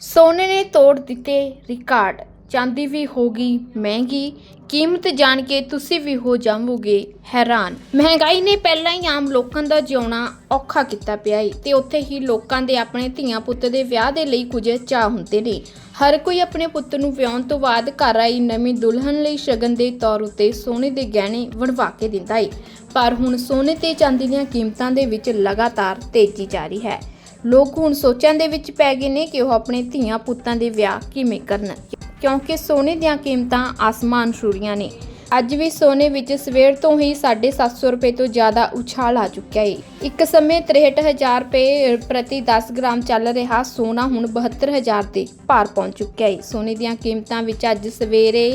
ਸੋਨੇ ਨੇ ਤੋੜ ਦਿੱਤੇ ਰਿਕਾਰਡ। ਚਾਂਦੀ ਵੀ ਹੋ ਗਈ ਮਹਿੰਗੀ, ਕੀਮਤ ਜਾਣ ਕੇ ਤੁਸੀਂ ਵੀ ਹੋ ਜਾਵੋਗੇ ਹੈਰਾਨ। ਮਹਿੰਗਾਈ ਨੇ ਪਹਿਲਾਂ ਹੀ ਆਮ ਲੋਕਾਂ ਦਾ ਜਿਉਣਾ ਔਖਾ ਕੀਤਾ ਪਿਆ ਏ ਤੇ ਉੱਥੇ ਹੀ ਲੋਕਾਂ ਦੇ ਆਪਣੇ ਧੀਆਂ ਪੁੱਤ ਦੇ ਵਿਆਹ ਦੇ ਲਈ ਕੁਝ ਚਾਹ ਹੁੰਦੇ ਨੇ। ਹਰ ਕੋਈ ਆਪਣੇ ਪੁੱਤ ਨੂੰ ਵਿਆਹੁਣ ਤੋਂ ਬਾਅਦ ਘਰ ਆਈ ਨਵੀਂ ਦੁਲਹਨ ਲਈ ਸ਼ਗਨ ਦੇ ਤੌਰ ਉੱਤੇ ਸੋਨੇ ਦੇ ਗਹਿਣੇ ਵਣਵਾ ਕੇ ਦਿੰਦਾ ਏ। ਪਰ ਹੁਣ ਸੋਨੇ ਤੇ ਚਾਂਦੀ ਦੀਆਂ ਕੀਮਤਾਂ ਦੇ ਵਿੱਚ ਲਗਾਤਾਰ ਤੇਜ਼ੀ ਜਾਰੀ ਹੈ। ਲੋਕ ਹੁਣ ਸੋਚਾਂ ਦੇ ਵਿੱਚ ਪੈ ਗਏ ਨੇ ਕਿ ਉਹ ਆਪਣੇ ਧੀਆਂ ਪੁੱਤਾਂ ਦੇ ਵਿਆਹ ਕਿਵੇਂ ਕਰਨ। ਕਿਉਂਕਿ ਸੋਨੇ ਦੀਆਂ ਕੀਮਤਾਂ ਆਸਮਾਨ ਛੂਰੀਆਂ ਨੇ। ਅੱਜ ਵੀ ਸੋਨੇ ਵਿੱਚ ਸਵੇਰ ਤੋਂ ਹੀ 750 ਰੁਪਏ ਤੋਂ ਜ਼ਿਆਦਾ ਉਛਾਲ ਆ ਚੁੱਕਿਆ ਹੈ ਇੱਕ ਸਮੇਂ 63000 ਰੁਪਏ ਪ੍ਰਤੀ 10 ਗ੍ਰਾਮ ਚੱਲ ਰਿਹਾ ਸੋਨਾ ਹੁਣ 72000 ਦੇ ਭਾਰ ਪਹੁੰਚ ਚੁੱਕਿਆ ਹੈ ਸੋਨੇ ਦੀਆਂ ਕੀਮਤਾਂ ਵਿੱਚ ਅੱਜ ਸਵੇਰੇ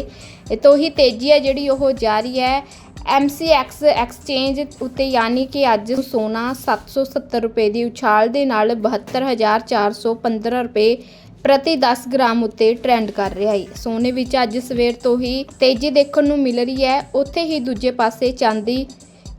ਤੋਂ ਹੀ ਤੇਜ਼ੀ ਹੈ ਜਿਹੜੀ ਉਹ ਜਾਰੀ ਹੈ। MCX ਐਕਸਚੇਂਜ ਉੱਤੇ ਯਾਨੀ ਕਿ ਅੱਜ ਸੋਨਾ 770 ਰੁਪਏ ਦੀ ਉਛਾਲ ਦੇ ਨਾਲ 72415 ਰੁਪਏ ਪ੍ਰਤੀ 10 ਗ੍ਰਾਮ ਉੱਤੇ ਟ੍ਰੈਂਡ ਕਰ ਰਿਹਾ ਹੈ। ਸੋਨੇ ਵਿੱਚ ਅੱਜ ਸਵੇਰ ਤੋਂ ਹੀ ਤੇਜ਼ੀ ਦੇਖਣ ਨੂੰ ਮਿਲ ਰਹੀ ਹੈ। ਉੱਥੇ ਹੀ ਦੂਜੇ ਪਾਸੇ ਚਾਂਦੀ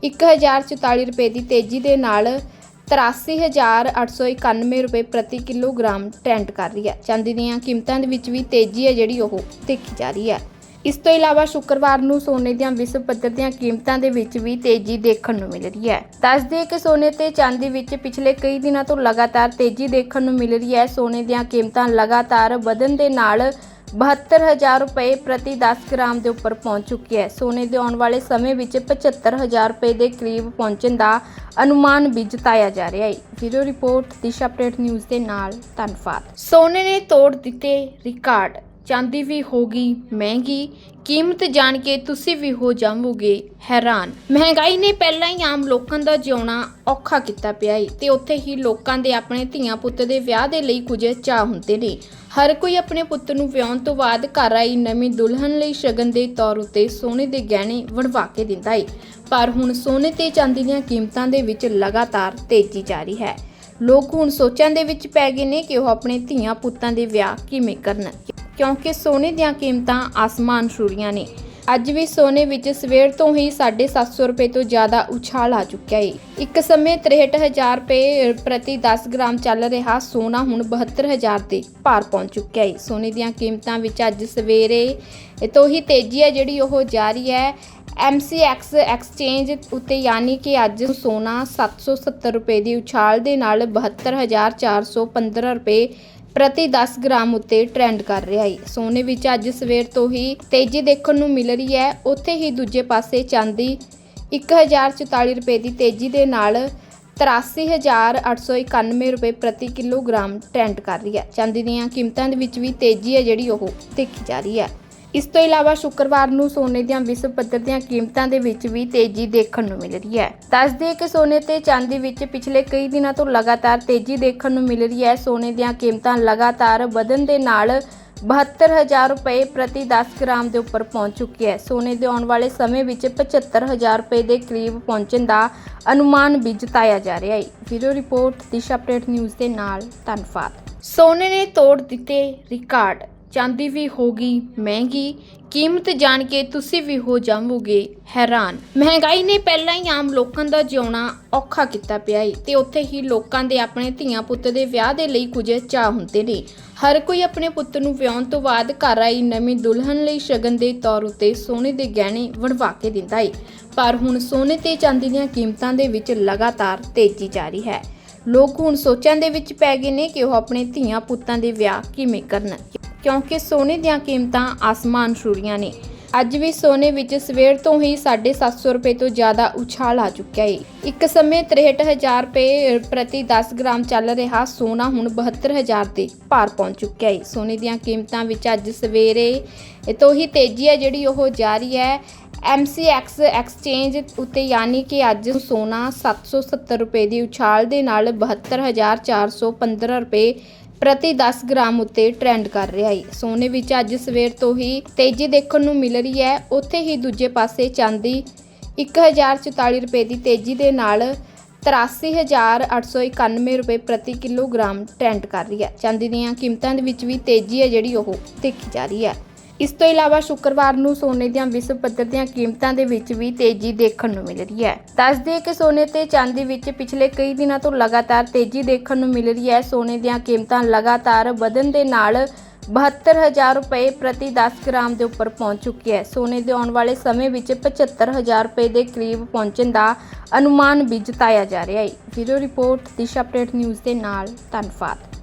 1044 ਰੁਪਏ ਦੀ ਤੇਜ਼ੀ ਦੇ ਨਾਲ 83891 ਰੁਪਏ ਪ੍ਰਤੀ ਕਿਲੋਗ੍ਰਾਮ ਟ੍ਰੈਂਡ ਕਰ ਰਹੀ ਹੈ। ਚਾਂਦੀ ਦੀਆਂ ਕੀਮਤਾਂ ਦੇ ਵਿੱਚ ਵੀ ਤੇਜ਼ੀ ਹੈ ਜਿਹੜੀ ਉਹ ਦੇਖੀ ਜਾ ਰਹੀ ਹੈ। ਇਸ ਤੋਂ ਇਲਾਵਾ ਸ਼ੁੱਕਰਵਾਰ ਨੂੰ ਸੋਨੇ ਦੀਆਂ ਵਿਸ਼ਵ ਪੱਧਰ ਦੀਆਂ ਕੀਮਤਾਂ ਦੇ ਵਿੱਚ ਵੀ ਤੇਜ਼ੀ ਦੇਖਣ ਨੂੰ ਮਿਲ ਰਹੀ ਹੈ। ਦੱਸ ਕਿ ਸੋਨੇ ਤੇ ਚਾਂਦੀ ਵਿੱਚ ਪਿਛਲੇ ਕਈ ਦਿਨਾਂ ਤੋਂ ਲਗਾਤਾਰ ਤੇਜ਼ੀ ਦੇਖਣ ਨੂੰ ਮਿਲ ਰਹੀ ਹੈ। ਸੋਨੇ ਦੀਆਂ ਕੀਮਤਾਂ ਲਗਾਤਾਰ ਵਧਣ ਦੇ ਨਾਲ 72000 ਰੁਪਏ ਪ੍ਰਤੀ 10 ਗ੍ਰਾਮ ਦੇ ਉੱਪਰ ਪਹੁੰਚ ਚੁੱਕੀ ਹੈ। ਸੋਨੇ ਦੇ ਆਉਣ ਵਾਲੇ ਸਮੇਂ ਵਿੱਚ 75000 ਰੁਪਏ ਦੇ ਕਰੀਬ ਪਹੁੰਚਣ ਦਾ ਅਨੁਮਾਨ ਵੀ ਜਤਾਇਆ ਜਾ ਰਿਹਾ ਹੈ। Video report, Disha update news ਦੇ ਨਾਲ, ਧੰਨਵਾਦ। ਸੋਨੇ ਨੇ ਤੋੜ ਦਿੱਤੇ ਰਿਕਾਰਡ। ਚਾਂਦੀ ਵੀ ਹੋ ਗਈ, ਮਹਿੰਗੀ, ਕੀਮਤ ਜਾਣ ਕੇ ਤੁਸੀਂ ਵੀ ਹੋ ਜਾਵੋਗੇ ਹੈਰਾਨ। ਮਹਿੰਗਾਈ ਨੇ ਪਹਿਲਾਂ ਹੀ ਆਮ ਲੋਕਾਂ ਦਾ ਜਿਉਣਾ ਔਖਾ ਕੀਤਾ ਪਿਆ ਏ ਤੇ ਉੱਥੇ ਹੀ ਲੋਕਾਂ ਦੇ ਆਪਣੇ ਧੀਆਂ ਪੁੱਤ ਦੇ ਵਿਆਹ ਦੇ ਲਈ ਕੁਝ ਚਾਹ ਹੁੰਦੇ ਨੇ। ਹਰ ਕੋਈ ਆਪਣੇ ਪੁੱਤ ਨੂੰ ਵਿਆਹੁਣ ਤੋਂ ਬਾਅਦ ਘਰ ਆਈ ਨਵੀਂ ਦੁਲਹਨ ਲਈ ਸ਼ਗਨ ਦੇ ਤੌਰ ਉੱਤੇ ਸੋਨੇ ਦੇ ਗਹਿਣੇ ਵੜਵਾ ਕੇ ਦਿੰਦਾ ਏ। ਪਰ ਹੁਣ ਸੋਨੇ ਤੇ ਚਾਂਦੀ ਦੀਆਂ ਕੀਮਤਾਂ ਦੇ ਵਿੱਚ ਲਗਾਤਾਰ ਤੇਜ਼ੀ ਜਾਰੀ ਹੈ। ਲੋਕ ਹੁਣ ਸੋਚਾਂ ਦੇ ਵਿੱਚ ਪੈ ਗਏ ਨੇ ਕਿ ਉਹ ਆਪਣੇ ਧੀਆਂ ਪੁੱਤਾਂ ਦੇ ਵਿਆਹ ਕਿਵੇਂ ਕਰਨ। ਕਿਉਂਕਿ ਸੋਨੇ ਦੀਆਂ ਕੀਮਤਾਂ ਆਸਮਾਨ ਛੂਰੀਆਂ ਨੇ। ਅੱਜ ਵੀ ਸੋਨੇ ਵਿੱਚ ਸਵੇਰ ਤੋਂ ਹੀ 750 ਰੁਪਏ ਤੋਂ ਜ਼ਿਆਦਾ ਉਛਾਲ ਆ ਚੁੱਕਿਆ ਹੈ ਇੱਕ ਸਮੇਂ 63000 ਰੁਪਏ ਪ੍ਰਤੀ 10 ਗ੍ਰਾਮ ਚੱਲ ਰਿਹਾ ਸੋਨਾ ਹੁਣ 72000 ਦੇ ਪਾਰ ਪਹੁੰਚ ਚੁੱਕਿਆ ਹੈ ਸੋਨੇ ਦੀਆਂ ਕੀਮਤਾਂ ਵਿੱਚ ਅੱਜ ਸਵੇਰੇ ਤੋਂ ਹੀ ਤੇਜ਼ੀ ਹੈ ਜਿਹੜੀ ਉਹ ਜਾਰੀ ਹੈ। MCX ਐਕਸਚੇਂਜ ਉੱਤੇ ਯਾਨੀ ਕਿ ਅੱਜ ਸੋਨਾ 770 ਰੁਪਏ ਦੀ ਉਛਾਲ ਦੇ ਨਾਲ 72415 ਰੁਪਏ ਪ੍ਰਤੀ 10 ਗ੍ਰਾਮ ਉੱਤੇ ਟ੍ਰੈਂਡ ਕਰ ਰਿਹਾ ਹੈ ਸੋਨੇ ਵਿੱਚ ਅੱਜ ਸਵੇਰ ਤੋਂ ਹੀ ਤੇਜ਼ੀ ਦੇਖਣ ਨੂੰ ਮਿਲ ਰਹੀ ਹੈ ਉੱਥੇ ਹੀ ਦੂਜੇ ਪਾਸੇ ਚਾਂਦੀ 1044 ਰੁਪਏ ਦੀ ਤੇਜ਼ੀ ਦੇ ਨਾਲ 83891 ਰੁਪਏ ਪ੍ਰਤੀ ਕਿਲੋਗ੍ਰਾਮ ਟ੍ਰੈਂਡ ਕਰ ਰਹੀ ਹੈ ਚਾਂਦੀ ਦੀਆਂ ਕੀਮਤਾਂ ਦੇ ਵਿੱਚ ਵੀ ਤੇਜ਼ੀ ਹੈ ਜਿਹੜੀ ਉਹ ਦੇਖੀ ਜਾ ਰਹੀ ਹੈ ਇਸ ਤੋਂ ਇਲਾਵਾ ਸ਼ੁੱਕਰਵਾਰ ਨੂੰ ਸੋਨੇ ਦੀਆਂ ਵਿਸ਼ਵ ਪੱਧਰ ਦੀਆਂ ਕੀਮਤਾਂ ਦੇ ਵਿੱਚ ਵੀ ਤੇਜ਼ੀ ਦੇਖਣ ਨੂੰ ਮਿਲ ਰਹੀ ਹੈ। ਦੱਸ ਕਿ ਸੋਨੇ ਤੇ ਚਾਂਦੀ ਵਿੱਚ ਪਿਛਲੇ ਕਈ ਦਿਨਾਂ ਤੋਂ ਲਗਾਤਾਰ ਤੇਜ਼ੀ ਦੇਖਣ ਨੂੰ ਮਿਲ ਰਹੀ ਹੈ। ਸੋਨੇ ਦੀਆਂ ਕੀਮਤਾਂ ਲਗਾਤਾਰ ਵਧਣ ਦੇ ਨਾਲ 72000 ਰੁਪਏ ਪ੍ਰਤੀ 10 ਗ੍ਰਾਮ ਦੇ ਉੱਪਰ ਪਹੁੰਚ ਚੁੱਕੀ ਹੈ। ਸੋਨੇ ਦੇ ਆਉਣ ਵਾਲੇ ਸਮੇਂ ਵਿੱਚ 75000 ਰੁਪਏ ਦੇ ਕਰੀਬ ਪਹੁੰਚਣ ਦਾ ਅਨੁਮਾਨ ਵੀ ਜਤਾਇਆ ਜਾ ਰਿਹਾ ਹੈ। Video report, Disha update news ਦੇ ਨਾਲ ਧੰਨਵਾਦ। ਸੋਨੇ ਨੇ ਤੋੜ ਦਿੱਤੇ ਰਿਕਾਰਡ। ਚਾਂਦੀ ਵੀ ਹੋ ਗਈ, ਮਹਿੰਗੀ। ਕੀਮਤ ਜਾਣ ਕੇ ਤੁਸੀਂ ਵੀ ਹੋ ਜਾਵੋਗੇ ਹੈਰਾਨ। ਮਹਿੰਗਾਈ ਨੇ ਪਹਿਲਾਂ ਹੀ ਆਮ ਲੋਕਾਂ ਦਾ ਜਿਉਣਾ ਔਖਾ ਕੀਤਾ ਪਿਆ ਏ ਤੇ ਉੱਥੇ ਹੀ ਲੋਕਾਂ ਦੇ ਆਪਣੇ ਧੀਆਂ ਪੁੱਤ ਦੇ ਵਿਆਹ ਦੇ ਲਈ ਕੁਝ ਚਾਹ ਹੁੰਦੇ ਨੇ। ਹਰ ਕੋਈ ਆਪਣੇ ਪੁੱਤ ਨੂੰ ਵਿਆਹੁਣ ਤੋਂ ਬਾਅਦ ਘਰ ਆਈ ਨਵੀਂ ਦੁਲਹਨ ਲਈ ਸ਼ਗਨ ਦੇ ਤੌਰ ਉੱਤੇ ਸੋਨੇ ਦੇ ਗਹਿਣੇ ਵਣਵਾ ਕੇ ਦਿੰਦਾ ਏ। ਪਰ ਹੁਣ ਸੋਨੇ ਤੇ ਚਾਂਦੀ ਦੀਆਂ ਕੀਮਤਾਂ ਦੇ ਵਿੱਚ ਲਗਾਤਾਰ ਤੇਜ਼ੀ ਜਾਰੀ ਹੈ। ਲੋਕ ਹੁਣ ਸੋਚਾਂ ਦੇ ਵਿੱਚ ਪੈ ਗਏ ਨੇ ਕਿ ਉਹ ਆਪਣੇ ਧੀਆਂ ਪੁੱਤਾਂ ਦੇ ਵਿਆਹ ਕਿਵੇਂ ਕਰਨ। ਕਿਉਂਕਿ ਸੋਨੇ ਦੀਆਂ ਕੀਮਤਾਂ ਆਸਮਾਨ ਛੂੜੀਆਂ ਨੇ। ਅੱਜ ਵੀ ਸੋਨੇ ਵਿੱਚ ਸਵੇਰ ਤੋਂ ਹੀ 750 ਰੁਪਏ ਤੋਂ ਜ਼ਿਆਦਾ ਉਛਾਲ ਆ ਚੁੱਕਿਆ ਏ। ਇੱਕ ਸਮੇਂ 63000 ਰੁਪਏ ਪ੍ਰਤੀ 10 ਗ੍ਰਾਮ ਚੱਲ ਰਿਹਾ ਸੋਨਾ ਹੁਣ 72000 ਦੇ ਪਾਰ ਪਹੁੰਚ ਚੁੱਕਿਆ ਏ। ਸੋਨੇ ਦੀਆਂ ਕੀਮਤਾਂ ਵਿੱਚ ਅੱਜ ਸਵੇਰੇ ਤੋਂ ਹੀ ਤੇਜ਼ੀ ਹੈ ਜਿਹੜੀ ਉਹ ਜਾਰੀ ਹੈ। MCX ਐਕਸਚੇਂਜ ਉੱਤੇ ਯਾਨੀ ਕਿ ਅੱਜ ਸੋਨਾ 770 ਰੁਪਏ ਦੀ ਉਛਾਲ ਦੇ ਨਾਲ 72415 ਰੁਪਏ ਪ੍ਰਤੀ 10 ਗ੍ਰਾਮ ਉੱਤੇ ਟ੍ਰੈਂਡ ਕਰ ਰਿਹਾ ਹੈ ਸੋਨੇ ਵਿੱਚ ਅੱਜ ਸਵੇਰ ਤੋਂ ਹੀ ਤੇਜ਼ੀ ਦੇਖਣ ਨੂੰ ਮਿਲ ਰਹੀ ਹੈ ਉੱਥੇ ਹੀ ਦੂਜੇ ਪਾਸੇ ਚਾਂਦੀ 1044 ਰੁਪਏ ਦੀ ਤੇਜ਼ੀ ਦੇ ਨਾਲ 83891 ਰੁਪਏ ਪ੍ਰਤੀ ਕਿਲੋਗ੍ਰਾਮ ਟ੍ਰੈਂਡ ਕਰ ਰਹੀ ਹੈ ਚਾਂਦੀ ਦੀਆਂ ਕੀਮਤਾਂ ਦੇ ਵਿੱਚ ਵੀ ਤੇਜ਼ੀ ਹੈ ਜਿਹੜੀ ਉਹ ਦੇਖੀ ਜਾ ਰਹੀ ਹੈ। ਇਸ ਤੋਂ ਇਲਾਵਾ ਸ਼ੁੱਕਰਵਾਰ ਨੂੰ ਸੋਨੇ ਦੀਆਂ ਵਿਸ਼ਵ ਪੱਧਰ ਦੀਆਂ ਕੀਮਤਾਂ ਦੇ ਵਿੱਚ ਵੀ ਤੇਜ਼ੀ ਦੇਖਣ ਨੂੰ ਮਿਲ ਰਹੀ ਹੈ। ਦੱਸ ਕਿ ਸੋਨੇ ਤੇ ਚਾਂਦੀ ਵਿੱਚ ਪਿਛਲੇ ਕਈ ਦਿਨਾਂ ਤੋਂ ਲਗਾਤਾਰ ਤੇਜ਼ੀ ਦੇਖਣ ਨੂੰ ਮਿਲ ਰਹੀ ਹੈ। ਸੋਨੇ ਦੀਆਂ ਕੀਮਤਾਂ ਲਗਾਤਾਰ ਵਧਣ ਦੇ ਨਾਲ 72000 ਰੁਪਏ ਪ੍ਰਤੀ 10 ਗ੍ਰਾਮ ਦੇ ਉੱਪਰ ਪਹੁੰਚ ਚੁੱਕੀ ਹੈ। ਸੋਨੇ ਦੇ ਆਉਣ ਵਾਲੇ ਸਮੇਂ ਵਿੱਚ 75000 ਰੁਪਏ ਦੇ ਕਰੀਬ ਪਹੁੰਚਣ ਦਾ ਅਨੁਮਾਨ ਵੀ ਜਤਾਇਆ ਜਾ ਰਿਹਾ ਹੈ। Video report, Disha update news ਦੇ ਨਾਲ ਧੰਨਵਾਦ।